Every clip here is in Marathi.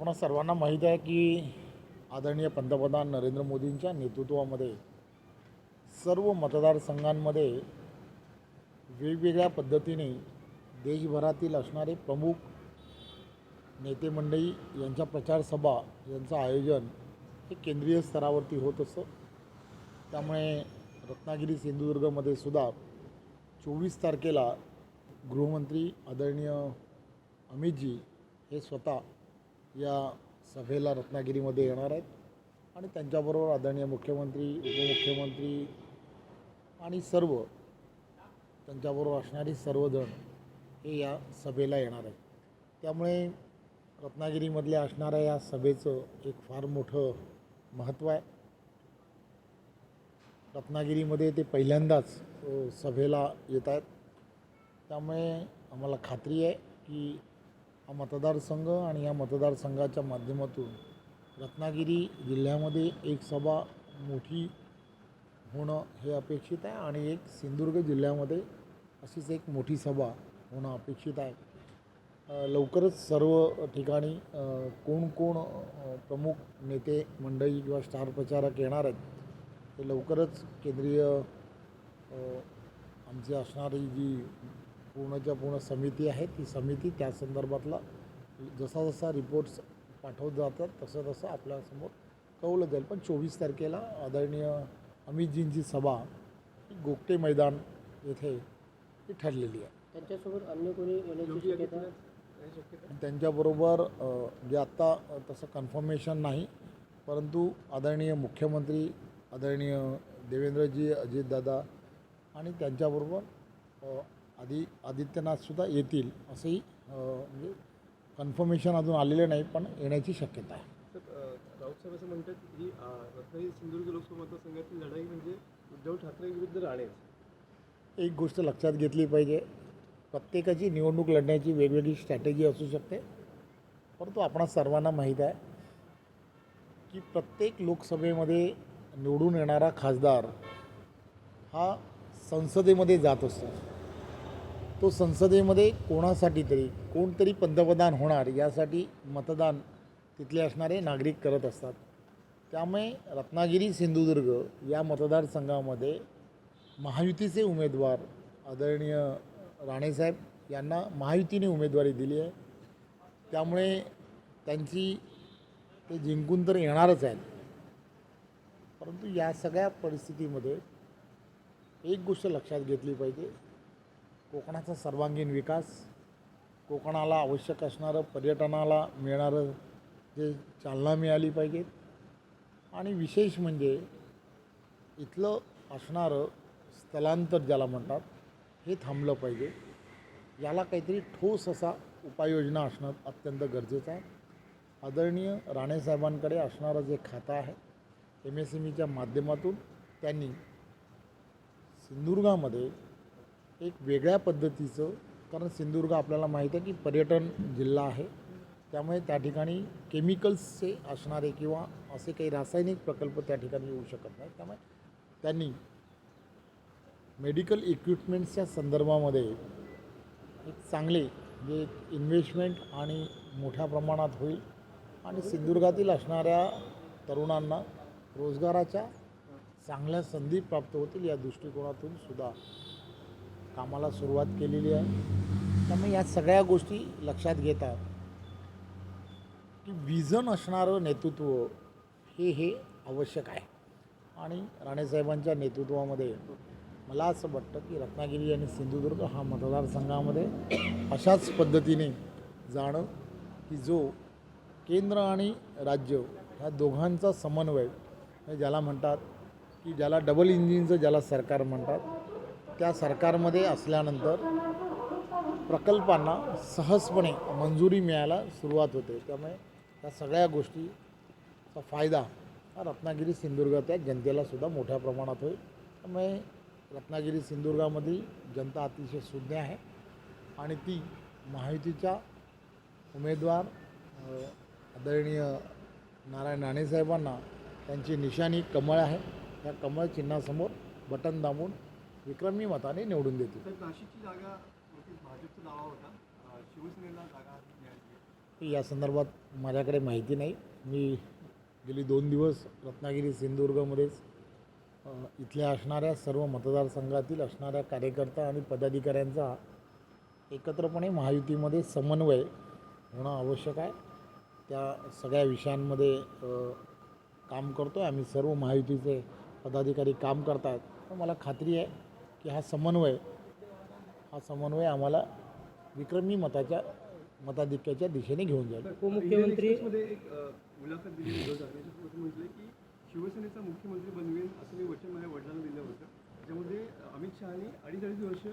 आपण सर्वांना माहीत आहे की आदरणीय पंतप्रधान नरेंद्र मोदींच्या नेतृत्वामध्ये सर्व मतदारसंघांमध्ये वेगवेगळ्या पद्धतीने देशभरातील असणारे प्रमुख नेते मंडळी यांच्या प्रचारसभा यांचं आयोजन हे केंद्रीय स्तरावरती होत असतं. त्यामुळे रत्नागिरी सिंधुदुर्गमध्ये सुद्धा चोवीस तारखेला गृहमंत्री आदरणीय अमितजी हे स्वतः या सभेला रत्नागिरीमध्ये येणार आहेत. आणि त्यांच्याबरोबर आदरणीय मुख्यमंत्री उपमुख्यमंत्री आणि सर्व त्यांच्याबरोबर असणारी सर्वजण हे या सभेला येणार आहेत. त्यामुळे रत्नागिरीमधल्या असणाऱ्या या सभेचं एक फार मोठं महत्त्व आहे. रत्नागिरीमध्ये ते पहिल्यांदाच सभेला येत आहेत. त्यामुळे आम्हाला खात्री आहे की हा मतदारसंघ आणि या मतदारसंघाच्या माध्यमातून रत्नागिरी जिल्ह्यामध्ये एक सभा मोठी होणं हे अपेक्षित आहे आणि एक सिंधुदुर्ग जिल्ह्यामध्ये अशीच एक मोठी सभा होणं अपेक्षित आहे. लवकरच सर्व ठिकाणी कोण कोण प्रमुख नेते मंडळी किंवा स्टार प्रचारक येणार आहेत ते लवकरच केंद्रीय आमची असणारी जी पूर्णच्या पूर्ण समिती आहे. ती समिती त्या संदर्भातला जसा जसा रिपोर्ट्स पाठवत जातात तसं तसं आपल्यासमोर कळवलं जाईल. पण चोवीस तारखेला आदरणीय अमितजींची सभा ही गोगटे मैदान येथे ही ठरलेली आहे. त्यांच्यासोबत अन्य कोणी येण्याची शक्यता त्यांच्याबरोबर जे आत्ता तसं कन्फर्मेशन नाही परंतु आदरणीय मुख्यमंत्री आदरणीय देवेंद्रजी अजितदादा आणि त्यांच्याबरोबर आदि आदित्यनाथसुद्धा येतील असंही म्हणजे कन्फर्मेशन अजून आलेलं नाही पण येण्याची शक्यता आहे. राऊत साहेब असं म्हणतात की रत्नागिरी सिंधुदुर्ग लोकसभा मतदारसंघातील लढाई म्हणजे उद्धव ठाकरे विरुद्ध राणेच एक गोष्ट लक्षात घेतली पाहिजे प्रत्येकाची निवडणूक लढण्याची वेगवेगळी स्ट्रॅटेजी असू शकते परंतु आपणा सर्वांना माहीत आहे की प्रत्येक लोकसभेमध्ये निवडून येणारा खासदार हा संसदेमध्ये जात असतो. तो संसदेमध्ये कोणासाठी तरी कोणतरी पंतप्रधान होणार यासाठी मतदान तिथले असणारे नागरिक करत असतात. त्यामुळे रत्नागिरी सिंधुदुर्ग या मतदारसंघामध्ये महायुतीचे उमेदवार आदरणीय राणेसाहेब यांना महायुतीने उमेदवारी दिली आहे. त्यामुळे त्यांची ते जिंकून तर येणारच आहेत. परंतु या सगळ्या परिस्थितीमध्ये एक गोष्ट लक्षात घेतली पाहिजे कोकणाचा सर्वांगीण विकास कोकणाला आवश्यक असणारं पर्यटनाला मिळणारं जे चालना मिळाली पाहिजे. आणि विशेष म्हणजे इथलं असणारं स्थलांतर ज्याला म्हणतात हे थांबलं पाहिजे. याला काहीतरी ठोस असा उपाययोजना असणं अत्यंत गरजेचं आहे. आदरणीय राणेसाहेबांकडे असणारं जे खातं आहे एम एस एम ईच्या माध्यमातून त्यांनी सिंधुदुर्गामध्ये एक वेगळ्या पद्धतीचं कारण सिंधुदुर्ग आपल्याला माहीत आहे की पर्यटन जिल्हा आहे. त्यामुळे त्या ठिकाणी केमिकल्सचे असणारे किंवा असे काही रासायनिक प्रकल्प त्या ठिकाणी येऊ शकत नाहीत. त्यामुळे त्यांनी मेडिकल इक्विपमेंट्सच्या संदर्भामध्ये एक चांगले जे इन्व्हेस्टमेंट आणि मोठ्या प्रमाणात होईल. आणि सिंधुदुर्गातील असणाऱ्या तरुणांना रोजगाराच्या चांगल्या संधी प्राप्त होतील या दृष्टिकोनातून सुद्धा कामाला सुरुवात केलेली आहे. त्यामुळे या सगळ्या गोष्टी लक्षात घेता की विजन असणारं नेतृत्व हे हे आवश्यक आहे. आणि राणेसाहेबांच्या नेतृत्वामध्ये मला असं वाटतं की रत्नागिरी आणि सिंधुदुर्ग हा मतदारसंघामध्ये अशाच पद्धतीने जाणं की जो केंद्र आणि राज्य ह्या दोघांचा समन्वय ज्याला म्हणतात की ज्याला डबल इंजिनचं ज्याला सरकार म्हणतात त्या सरकारमध्ये असल्यानंतर प्रकल्पांना सहजपणे मंजुरी मिळायला सुरुवात होते. त्यामुळे या सगळ्या गोष्टीचा फायदा हा रत्नागिरी सिंधुदुर्ग त्या जनतेलासुद्धा मोठ्या प्रमाणात होईल. त्यामुळे रत्नागिरी सिंधुदुर्गामधील जनता अतिशय सुज्ञ आहे आणि ती महायुतीच्या उमेदवार आदरणीय नारायण राणेसाहेबांना त्यांची निशाणी कमळ आहे. त्या कमळ चिन्हासमोर बटन दाबून विक्रमी मताने निवडून देतील. तर नाशिकची जागा नक्कीच भाजपचा दावा होता. अ, शिवसेनेला जागा मिळाली या संदर्भात माझ्याकडे माहिती नाही. मी गेली दोन दिवस रत्नागिरी सिंधुदुर्गमध्येच इथल्या असणाऱ्या सर्व मतदारसंघातील असणाऱ्या कार्यकर्ता आणि पदाधिकाऱ्यांचा एकत्रपणे महायुतीमध्ये समन्वय होणं आवश्यक आहे. त्या सगळ्या विषयांमध्ये काम करतो आहे आम्ही सर्व महायुतीचे पदाधिकारी काम करत आहेत मला खात्री आहे की हा समन्वय हा समन्वय आम्हाला विक्रमी मताच्या मताधिक्याच्या दिशेने घेऊन जाईल. उपमुख्यमंत्री मुलाखत दिली उद्धव ठाकरेंच्या सोबत म्हटलं की शिवसेनेचा मुख्यमंत्री बनवेन असं मी वचन माझ्या वडिलांना दिलं होतं. त्याच्यामध्ये अमित शहानी अडीच अडीच वर्ष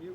हे